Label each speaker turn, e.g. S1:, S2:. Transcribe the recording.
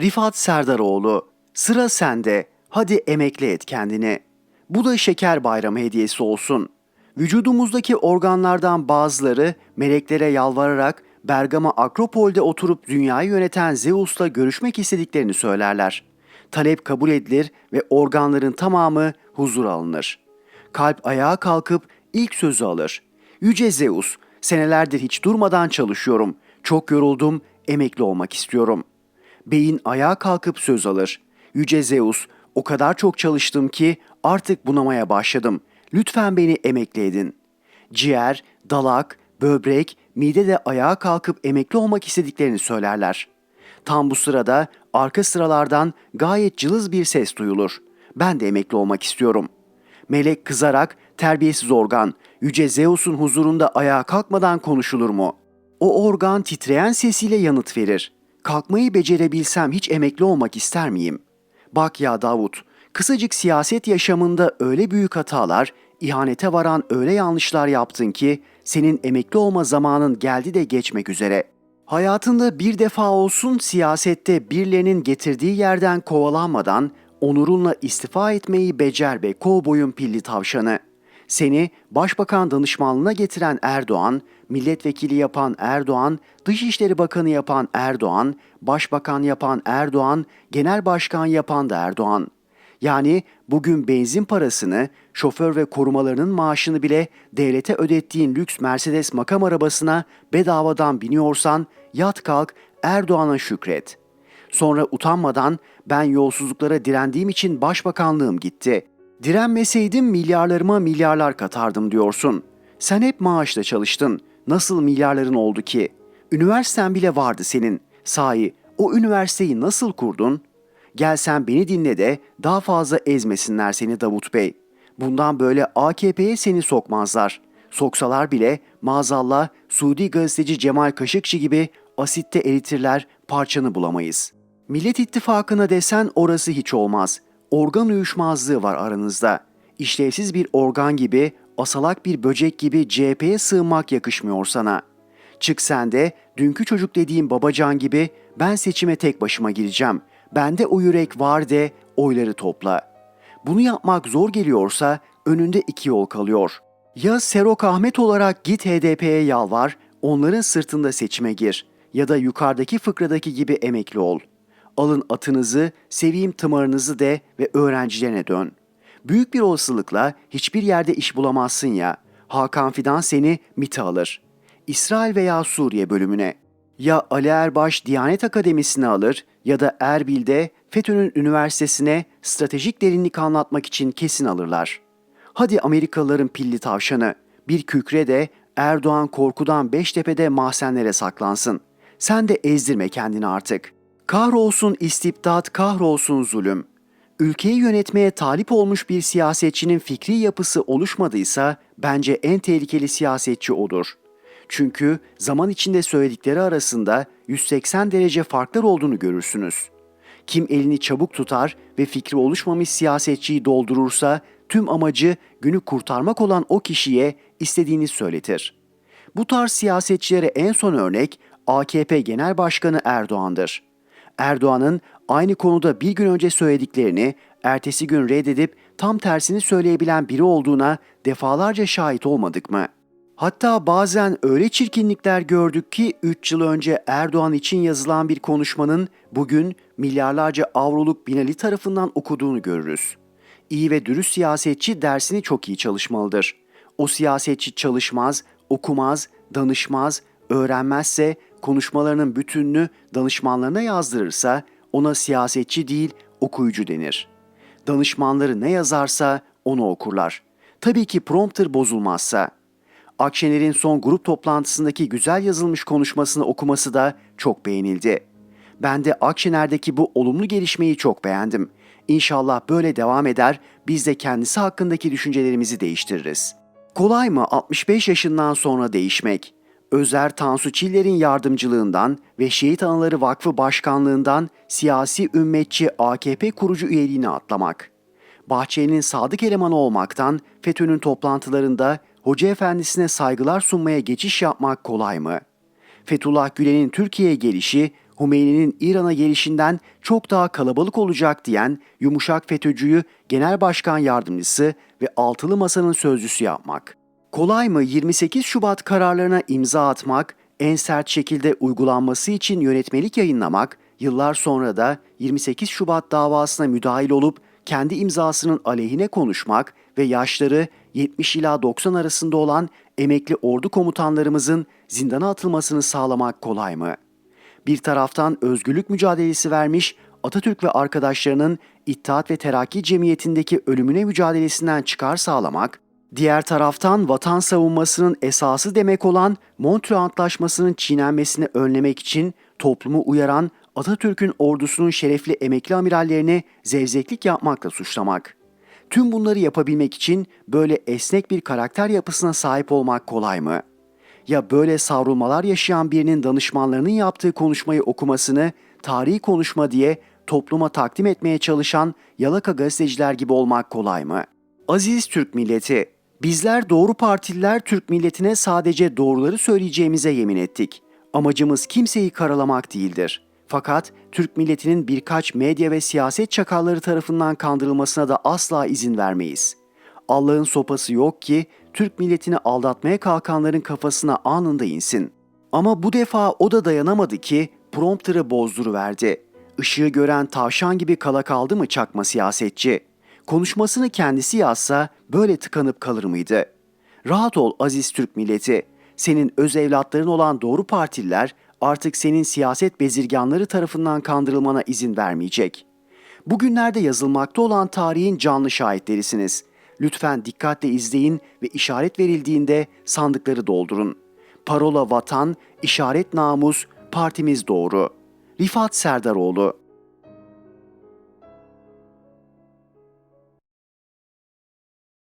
S1: Rifat Serdaroğlu, sıra sende. Hadi emekli et kendini. Bu da şeker bayramı hediyesi olsun. Vücudumuzdaki organlardan bazıları meleklere yalvararak Bergama Akropol'de oturup dünyayı yöneten Zeus'la görüşmek istediklerini söylerler. Talep kabul edilir ve organların tamamı huzur alınır. Kalp ayağa kalkıp ilk sözü alır. Yüce Zeus, senelerdir hiç durmadan çalışıyorum. Çok yoruldum, emekli olmak istiyorum. Beyin ayağa kalkıp söz alır. Yüce Zeus, o kadar çok çalıştım ki artık bunamaya başladım. Lütfen beni emekli edin. Ciğer, dalak, böbrek, mide de ayağa kalkıp emekli olmak istediklerini söylerler. Tam bu sırada arka sıralardan gayet cılız bir ses duyulur. Ben de emekli olmak istiyorum. Melek kızarak terbiyesiz organ, Yüce Zeus'un huzurunda ayağa kalkmadan konuşulur mu? O organ titreyen sesiyle yanıt verir. Kalkmayı becerebilsem hiç emekli olmak ister miyim? Bak ya Davut, kısacık siyaset yaşamında öyle büyük hatalar, ihanete varan öyle yanlışlar yaptın ki senin emekli olma zamanın geldi de geçmek üzere. Hayatında bir defa olsun siyasette birilerinin getirdiği yerden kovalanmadan onurunla istifa etmeyi becer be kovboyun pilli tavşanı. Seni başbakan danışmanlığına getiren Erdoğan, milletvekili yapan Erdoğan, Dışişleri Bakanı yapan Erdoğan, başbakan yapan Erdoğan, genel başkan yapan da Erdoğan. Yani bugün benzin parasını, şoför ve korumalarının maaşını bile devlete ödettiğin lüks Mercedes makam arabasına bedavadan biniyorsan yat kalk Erdoğan'a şükret. Sonra utanmadan ben yolsuzluklara direndiğim için başbakanlığım gitti. Direnmeseydim milyarlarıma milyarlar katardım diyorsun. Sen hep maaşla çalıştın. Nasıl milyarların oldu ki? Üniversiten bile vardı senin. Sahi o üniversiteyi nasıl kurdun? Gel sen beni dinle de daha fazla ezmesinler seni Davut Bey. Bundan böyle AKP'ye seni sokmazlar. Soksalar bile maazallah Suudi gazeteci Cemal Kaşıkçı gibi asitte eritirler parçanı bulamayız. Millet İttifakı'na desen orası hiç olmaz. Organ uyuşmazlığı var aranızda. İşlevsiz bir organ gibi, asalak bir böcek gibi CHP'ye sığınmak yakışmıyor sana. Çık sen de dünkü çocuk dediğim babacan gibi ben seçime tek başıma gireceğim. Bende o yürek var de oyları topla. Bunu yapmak zor geliyorsa önünde iki yol kalıyor. Ya Serok Ahmet olarak git HDP'ye yalvar, onların sırtında seçime gir. Ya da yukarıdaki fıkradaki gibi emekli ol. Alın atınızı, seveyim tımarınızı de ve öğrencilerine dön. Büyük bir olasılıkla hiçbir yerde iş bulamazsın ya. Hakan Fidan seni MIT'e alır. İsrail veya Suriye bölümüne. Ya Ali Erbaş Diyanet Akademisi'ne alır ya da Erbil'de FETÖ'nün üniversitesine stratejik derinlik anlatmak için kesin alırlar. Hadi Amerikalıların pilli tavşanı, bir kükre de Erdoğan korkudan Beştepe'de mahzenlere saklansın. Sen de ezdirme kendini artık. Kahrolsun istibdat, kahrolsun zulüm. Ülkeyi yönetmeye talip olmuş bir siyasetçinin fikri yapısı oluşmadıysa bence en tehlikeli siyasetçi odur. Çünkü zaman içinde söyledikleri arasında 180 derece farklar olduğunu görürsünüz. Kim elini çabuk tutar ve fikri oluşmamış siyasetçiyi doldurursa tüm amacı günü kurtarmak olan o kişiye istediğini söyletir. Bu tarz siyasetçilere en son örnek AKP Genel Başkanı Erdoğan'dır. Erdoğan'ın aynı konuda bir gün önce söylediklerini ertesi gün reddedip tam tersini söyleyebilen biri olduğuna defalarca şahit olmadık mı? Hatta bazen öyle çirkinlikler gördük ki 3 yıl önce Erdoğan için yazılan bir konuşmanın bugün milyarlarca avroluk Binali tarafından okuduğunu görürüz. İyi ve dürüst siyasetçi dersini çok iyi çalışmalıdır. O siyasetçi çalışmaz, okumaz, danışmaz, öğrenmezse konuşmalarının bütününü danışmanlarına yazdırırsa ona siyasetçi değil okuyucu denir. Danışmanları ne yazarsa onu okurlar. Tabii ki prompter bozulmazsa. Akşener'in son grup toplantısındaki güzel yazılmış konuşmasını okuması da çok beğenildi. Ben de Akşener'deki bu olumlu gelişmeyi çok beğendim. İnşallah böyle devam eder, biz de kendisi hakkındaki düşüncelerimizi değiştiririz. Kolay mı 65 yaşından sonra değişmek? Özer Tansu Çiller'in yardımcılığından ve Şehit Anıları Vakfı Başkanlığından siyasi ümmetçi AKP kurucu üyeliğine atlamak. Bahçeli'nin sadık elemanı olmaktan FETÖ'nün toplantılarında Hoca Efendisi'ne saygılar sunmaya geçiş yapmak kolay mı? Fethullah Gülen'in Türkiye'ye gelişi, Hümeyni'nin İran'a gelişinden çok daha kalabalık olacak diyen yumuşak FETÖ'cüyü Genel Başkan Yardımcısı ve Altılı Masa'nın sözcüsü yapmak. Kolay mı 28 Şubat kararlarına imza atmak, en sert şekilde uygulanması için yönetmelik yayınlamak, yıllar sonra da 28 Şubat davasına müdahil olup kendi imzasının aleyhine konuşmak ve yaşları 70 ila 90 arasında olan emekli ordu komutanlarımızın zindana atılmasını sağlamak kolay mı? Bir taraftan özgürlük mücadelesi vermiş Atatürk ve arkadaşlarının İttihat ve Terakki Cemiyeti'ndeki ölümüne mücadelesinden çıkar sağlamak, diğer taraftan vatan savunmasının esası demek olan Montreux Antlaşması'nın çiğnenmesini önlemek için toplumu uyaran Atatürk'ün ordusunun şerefli emekli amirallerini zevzeklik yapmakla suçlamak. Tüm bunları yapabilmek için böyle esnek bir karakter yapısına sahip olmak kolay mı? Ya böyle savrulmalar yaşayan birinin danışmanlarının yaptığı konuşmayı okumasını tarihi konuşma diye topluma takdim etmeye çalışan yalaka gazeteciler gibi olmak kolay mı? Aziz Türk milleti, bizler doğru partililer Türk milletine sadece doğruları söyleyeceğimize yemin ettik. Amacımız kimseyi karalamak değildir. Fakat Türk milletinin birkaç medya ve siyaset çakalları tarafından kandırılmasına da asla izin vermeyiz. Allah'ın sopası yok ki Türk milletini aldatmaya kalkanların kafasına anında insin. Ama bu defa o da dayanamadı ki prompter'ı bozduruverdi. Işığı gören tavşan gibi kala kaldı mı çakma siyasetçi? Konuşmasını kendisi yazsa böyle tıkanıp kalır mıydı? Rahat ol aziz Türk milleti. Senin öz evlatların olan doğru partililer artık senin siyaset bezirganları tarafından kandırılmana izin vermeyecek. Bugünlerde yazılmakta olan tarihin canlı şahitlerisiniz. Lütfen dikkatle izleyin ve işaret verildiğinde sandıkları doldurun. Parola vatan, işaret namus, partimiz doğru. Rifat Serdaroğlu